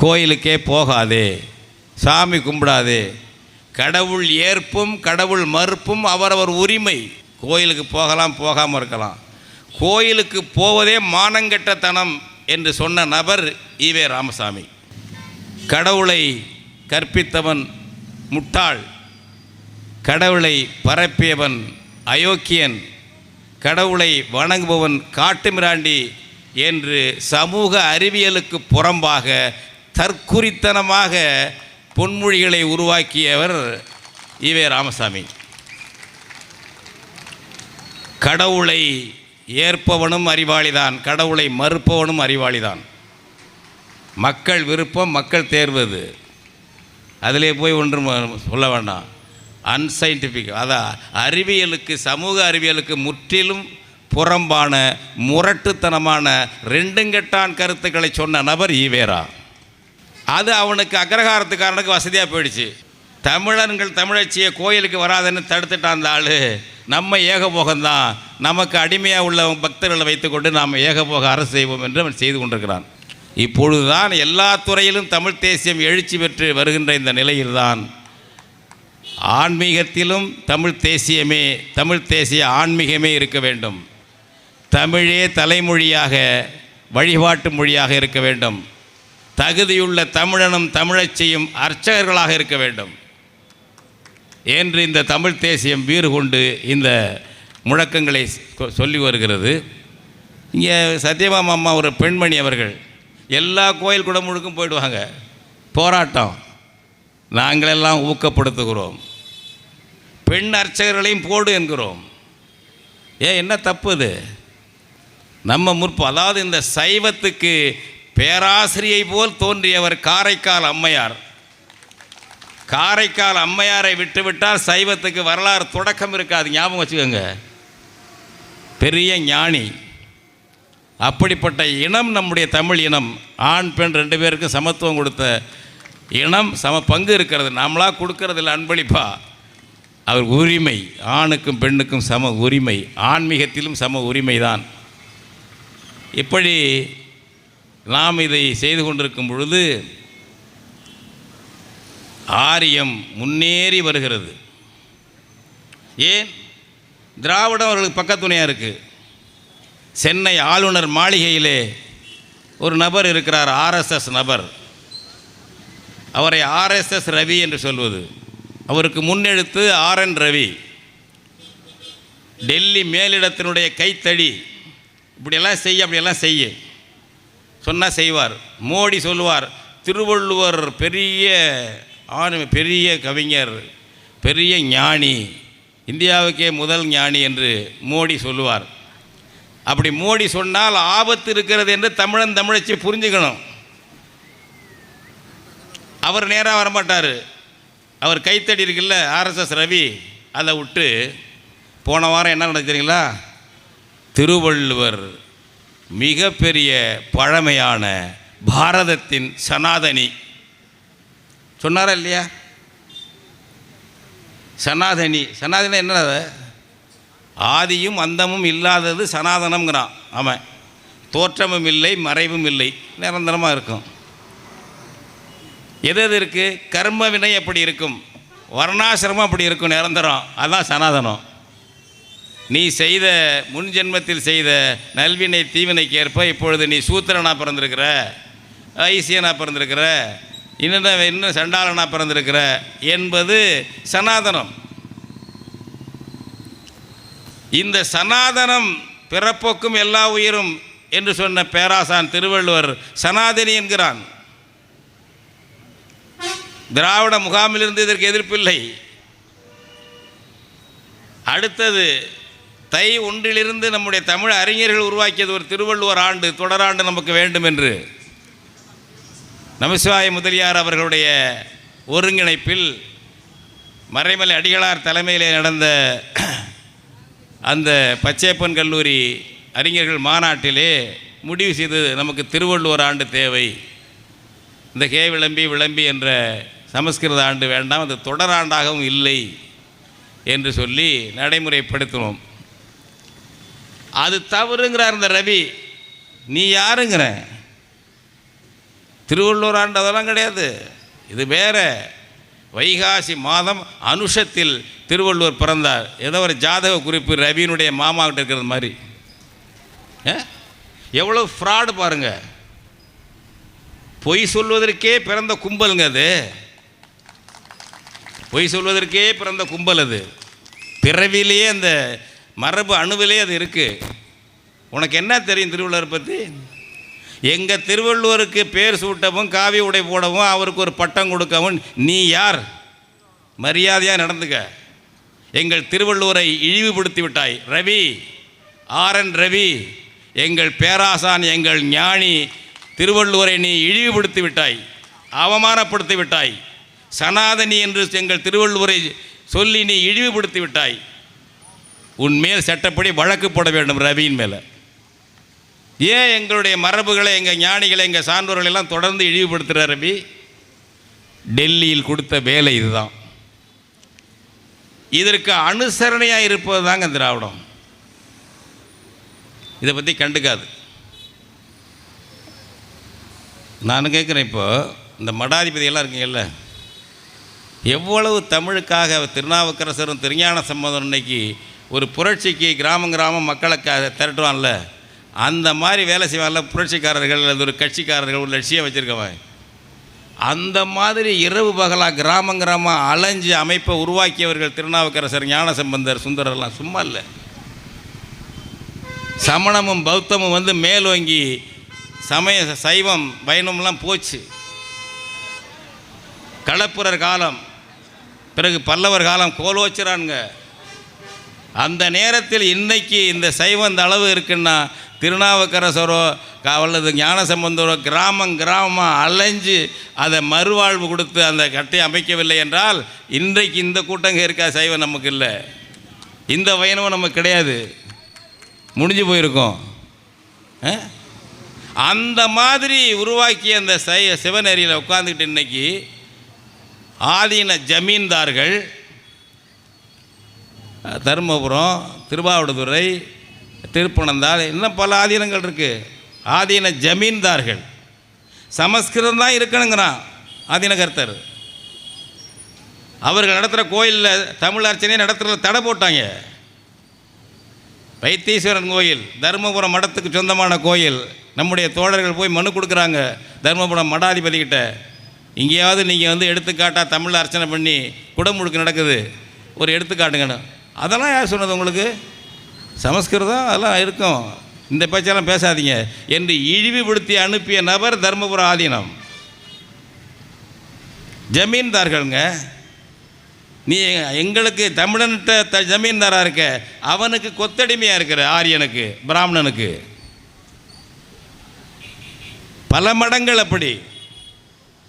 கோயிலுக்கே போகாதே சாமி கும்பிடாதே. கடவுள் ஏற்பும் கடவுள் மறுப்பும் அவரவர் உரிமை. கோயிலுக்கு போகலாம் போகாமல் இருக்கலாம். கோயிலுக்கு போவதே மானங்கெட்டத்தனம் என்று சொன்ன நபர் ஈவே ராமசாமி. கடவுளை கற்பித்தவன் முட்டாள். கடவுளை பரப்பியவன் அயோக்கியன். கடவுளை வணங்குபவன் காட்டுமிராண்டி என்று சமூக அறிவியலுக்கு புறம்பாக தற்குறித்தனமாக பொன்மொழிகளை உருவாக்கியவர் ஈவே ராமசாமி. கடவுளை ஏற்பவனும் அறிவாளிதான் கடவுளை மறுப்பவனும் அறிவாளிதான். மக்கள் விருப்பம் மக்கள் தேர்வது அதிலே போய் ஒன்றும் சொல்ல வேண்டாம். அன்சைன்டிஃபிக் அதான் அறிவியலுக்கு சமூக அறிவியலுக்கு முற்றிலும் புறம்பான முரட்டுத்தனமான ரெண்டுங்கெட்டான் கருத்துக்களை சொன்ன நபர் ஈவேரா. அது அவனுக்கு அக்ரஹாரத்துக்காரனுக்கு வசதியாக போயிடுச்சு. தமிழர்கள் தமிழச்சியை கோயிலுக்கு வராதுன்னு தடுத்துட்டான் அந்த ஆள். நம்ம ஏகபோகம்தான். நமக்கு அடிமையாக உள்ள பக்தர்களை வைத்துக்கொண்டு நாம் ஏகபோக அரசு செய்வோம் என்று அவன் செய்து கொண்டிருக்கிறான். இப்பொழுதுதான் எல்லா துறையிலும் தமிழ் தேசியம் எழுச்சி பெற்று வருகின்ற இந்த நிலையில்தான். ஆன்மீகத்திலும் தமிழ் தேசியமே தமிழ் தேசிய ஆன்மீகமே இருக்க வேண்டும். தமிழே தலைமொழியாக வழிபாட்டு மொழியாக இருக்க வேண்டும். தகுதியுள்ள தமிழனும் தமிழச்சியும் அர்ச்சகர்களாக இருக்க வேண்டும். என்று இந்த தமிழ் தேசியம் வீறு கொண்டு இந்த முழக்கங்களை சொ- சொல்லி வருகிறது. இங்கே சத்யபாமா அம்மா ஒரு பெண்மணி அவர்கள் எல்லா கோயில் குடமுழுக்கும் போயிடுவாங்க. போராட்டம். நாங்களெல்லாம் ஊக்கப்படுத்துகிறோம். பெண் அர்ச்சகர்களையும் போடு என்கிறோம். ஏன் என்ன தப்பு இது? நம்ம முற்பு அதாவது இந்த சைவத்துக்கு பேராசிரியை போல் தோன்றியவர் காரைக்கால் அம்மையார். காரைக்கால் அம்மையாரை விட்டுவிட்டால் சைவத்துக்கு வரலாறு தொடக்கம் இருக்காது. ஞாபகம் வச்சுக்கோங்க. பெரிய ஞானி. அப்படிப்பட்ட இனம் நம்முடைய தமிழ் இனம். ஆண் பெண் ரெண்டு பேருக்கும் சமத்துவம் கொடுத்த இனம் சம பங்கு இருக்கிறது. நம்மளாக கொடுக்கறதில்ல அன்பளிப்பா. அவர் உரிமை. ஆணுக்கும் பெண்ணுக்கும் சம உரிமை. ஆன்மீகத்திலும் சம உரிமை தான் இப்படி நாம் இதை செய்து கொண்டிருக்கும் பொழுது ஆரியம் முன்னேறி வருகிறது. ஏன்? திராவிடம் அவர்களுக்கு பக்கத்துணையாக இருக்குது சென்னை ஆளுநர் மாளிகையிலே ஒரு நபர் இருக்கிறார் ஆர்எஸ்எஸ் நபர். அவரை ஆர்எஸ்எஸ் ரவி என்று சொல்வது. அவருக்கு முன்னெழுத்து ஆர்என் ரவி. டெல்லி மேலிடத்தினுடைய கைத்தடி. இப்படியெல்லாம் செய்ய அப்படியெல்லாம் செய்ய. சொன்னால் செய்வார். மோடி சொல்லுவார் திருவள்ளுவர் பெரிய ஆணு பெரிய கவிஞர் பெரிய ஞானி இந்தியாவுக்கே முதல் ஞானி என்று மோடி சொல்லுவார். அப்படி மோடி சொன்னால் ஆபத்து இருக்கிறது என்று தமிழன் தமிழச்சி புரிஞ்சுக்கணும். அவர் நேராக வரமாட்டார். அவர் கைத்தடி இருக்குல்ல ஆர்எஸ்எஸ் ரவி அதை விட்டு போன வாரம் என்ன நடக்குது திருவள்ளுவர் மிகப்பெரிய பழமையான பாரதத்தின் சனாதனி. சொன்னாரா இல்லையா? சனாதனி. சனாதனி என்ன ஆதியும் அந்தமும் இல்லாதது சனாதனம்ங்கிறான் அவன். தோற்றமும் இல்லை மறைவும் இல்லை. நிரந்தரமாக இருக்கும். எது எது இருக்குது கர்ம வினை அப்படி இருக்கும்? வர்ணாசிரமம் அப்படி இருக்கும் நிரந்தரம். அதுதான் சனாதனம். நீ செய்த முன் ஜென்மத்தில் செய்த நல்வினை தீவினைக்கு ஏற்ப இப்பொழுது நீ சூத்திரனாக பிறந்திருக்கிற ஐசியனா பிறந்திருக்கிற இன்னும் இன்னும் சண்டாளனா பிறந்திருக்கிற என்பது சனாதனம். இந்த சனாதனம் பிறப்போக்கும் எல்லா உயிரும் என்று சொன்ன பேராசான் திருவள்ளுவர் சனாதனி என்கிறான். திராவிட முகாமிலிருந்து இதற்கு எதிர்ப்பில்லை அடுத்தது தை ஒன்றிலிருந்து நம்முடைய தமிழ் அறிஞர்கள் உருவாக்கியது ஒரு திருவள்ளுவர் ஆண்டு தொடராண்டு நமக்கு வேண்டும் என்று. நமசிவாய முதலியார் அவர்களுடைய ஒருங்கிணைப்பில் மறைமலை அடிகளார் தலைமையிலே நடந்த அந்த பச்சையப்பன் கல்லூரி அறிஞர்கள் மாநாட்டிலே முடிவு செய்தது நமக்கு திருவள்ளுவர் ஆண்டு தேவை. இந்த கே விளம்பி விளம்பி என்ற சமஸ்கிருத ஆண்டு வேண்டாம் அது தொடராண்டாகவும் இல்லை என்று சொல்லி நடைமுறைப்படுத்தினோம். அது தவறுங்கிறார் இந்த ரவி. நீ யாருங்கிற திருவள்ளுவர் ஆண்டு அதெல்லாம் கிடையாது. இது வேற. வைகாசி மாதம் அனுஷத்தில் திருவள்ளுவர் பிறந்தார். ஏதோ ஒரு ஜாதக குறிப்பு ரவியினுடைய மாமாக்கிட்ட இருக்கிறது மாதிரி. ஆ? எவ்வளோ ஃப்ராடு பாருங்க. பொய் சொல்வதற்கே பிறந்த கும்பலுங்க அது. பொய் சொல்வதற்கே பிறந்த கும்பல் அது. பிறவிலேயே அந்த மரபு அணுவிலே அது இருக்குது உனக்கு என்ன தெரியும் திருவள்ளுவர் பற்றி எங்கள் திருவள்ளுவருக்கு பேர் சூட்டவும் காவி உடை போடவும் அவருக்கு ஒரு பட்டம் கொடுக்கவும் நீ யார்? மரியாதையாக நடந்துக்க. எங்கள் திருவள்ளுவரை இழிவுபடுத்தி விட்டாய். ரவி ஆர்என் ரவி எங்கள் பேராசான் எங்கள் ஞானி திருவள்ளுவரை நீ இழிவுபடுத்தி விட்டாய். அவமானப்படுத்தி விட்டாய். சனாதனி என்று எங்கள் திருவள்ளுவரை சொல்லி நீ இழிவுபடுத்தி விட்டாய். உன் மேல் சட்டப்படி வழக்கு போட வேண்டும் ரவியின் மேலே. ஏன் எங்களுடைய மரபுகளை எங்கள் ஞானிகளை எங்கள் சான்றோர்களை எல்லாம் தொடர்ந்து இழிவுபடுத்துகிற ரவி? டெல்லியில் கொடுத்த வேலை இதுதான். இதற்கு அனுசரணையாக இருப்பது தாங்க திராவிடம். இதை பற்றி கண்டுக்காது. நான் கேட்குறேன் இப்போ இந்த மடாதிபதியெல்லாம் இருக்கீங்கல்ல? எவ்வளவு தமிழுக்காக திருநாவுக்கரசரும் திருஞான சம்பந்தம் இன்னைக்கு ஒரு புரட்சிக்கு கிராமம் கிராமம் மக்களை க திரட்டுவான்ல அந்த மாதிரி வேலை செய்வான்ல புரட்சிக்காரர்கள் அல்லது ஒரு கட்சிக்காரர்கள் ஒரு லட்சியம் வச்சுருக்கவன். அந்த மாதிரி இரவு பகலாக கிராமம் கிராமம் அலைஞ்சு அமைப்பை உருவாக்கியவர்கள் திருநாவுக்கரசர் ஞானசம்பந்தர் சுந்தரர்லாம் சும்மா இல்லை. சமணமும் பௌத்தமும் வந்து மேலோங்கி சமய சைவம் பயணம்லாம் போச்சு. களப்புரர் காலம் பிறகு பல்லவர் காலம் கோலோச்சுறானுங்க அந்த நேரத்தில் இன்றைக்கி இந்த சைவம் இந்த அளவு இருக்குன்னா திருநாவுக்கரசரோ அல்லது ஞானசம்பந்தரோ கிராமம் கிராமமாக அலைஞ்சு அதை மறுவாழ்வு கொடுத்து அந்த கட்டை அமைக்கவில்லை என்றால் இன்றைக்கு இந்த கூட்டங்க இருக்கா சைவம் நமக்கு இல்லை. இந்த பயணமும் நமக்கு கிடையாது. முடிஞ்சு போயிருக்கோம். ஆ? அந்த மாதிரி உருவாக்கிய அந்த சை சிவநெறியில் உட்காந்துக்கிட்டு இன்றைக்கி ஆதீன ஜமீன்தார்கள் தருமபுரம் திருவாவடுதுறை திருப்பனந்தாள் இன்னும் பல ஆதீனங்கள் இருக்குது ஆதீன ஜமீன்தார்கள். சமஸ்கிருதம் தான் இருக்கணுங்கிறான் ஆதீன கர்த்தர் அவர்கள் நடத்துகிற கோயிலில் தமிழ் அர்ச்சனையை நடத்துகிற தடை போட்டாங்க. வைத்தீஸ்வரன் கோயில் தருமபுரம் மடத்துக்கு சொந்தமான கோயில் நம்முடைய தோழர்கள் போய் மனு கொடுக்குறாங்க தருமபுரம் மடாதிபதிக்கிட்ட இங்கேயாவது நீங்கள் வந்து எடுத்துக்காட்டாக தமிழ் அர்ச்சனை பண்ணி குடமுழுக்கு நடக்குது. ஒரு எடுத்துக்காட்டுங்கன்னு அதெல்லாம் யார் சொன்னது உங்களுக்கு? சமஸ்கிருதம் அதெல்லாம் இருக்கும். இந்த பேச்செல்லாம் பேசாதீங்க. என்று இழிவுபடுத்தி அனுப்பிய நபர் தர்மபுர ஆதீனம். ஜமீன்தார்களுங்க நீ எங்களுக்கு தமிழன்ட்ட த ஜமீன்தாராக இருக்க? அவனுக்கு கொத்தடிமையாக இருக்கிற ஆரியனுக்கு பிராமணனுக்கு. பல மடங்கள் அப்படி.